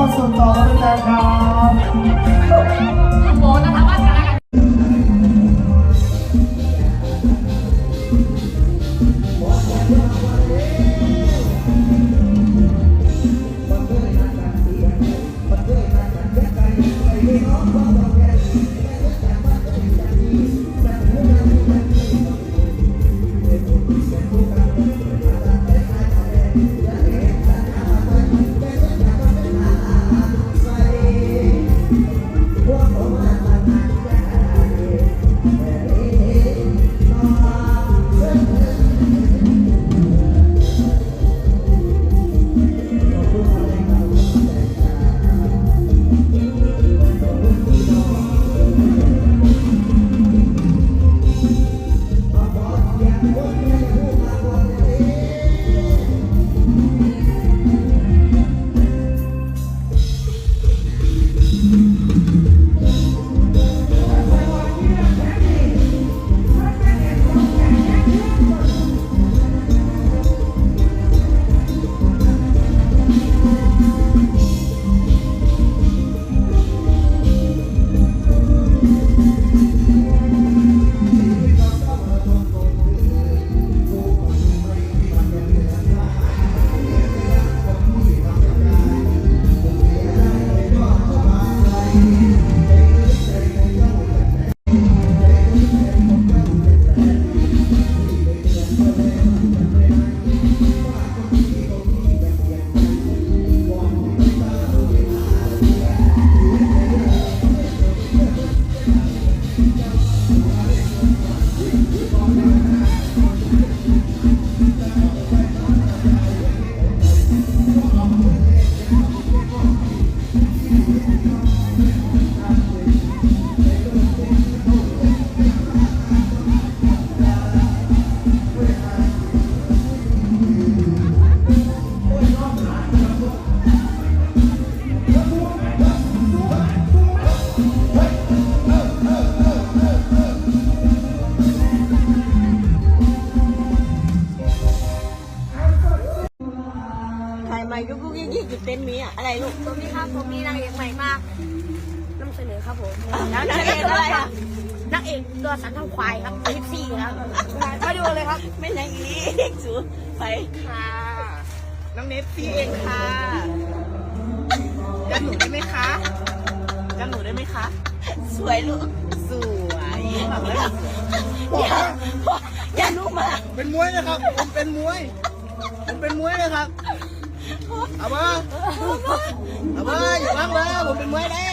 กต่อครับอาจารย์ครับโมนะคะว่ ถ่ายมายุกยุกยิกยิกอยู่เต็นท์มีอะอะไรลูกสวัสดีครับผมมีนางเอกใหม่มากนำเสนอครับผมแล้วนางเอกอะไรอะนางเอกตัวสันทางควายครับลิปซี่ครับมาดูเลยครับ ไม่นางอีกสูไปค่ะน้องเนฟซี่เองค่ะจำหนูได้ไหมคะจำหนูได้ไหมคะ สวยลูกสวยแบบว่าอย่าอย่าลูกมา เป็นมวยนะครับ ผมเป็นมวย ผมเป็นมวยนะครับ เอามาเอามาอย่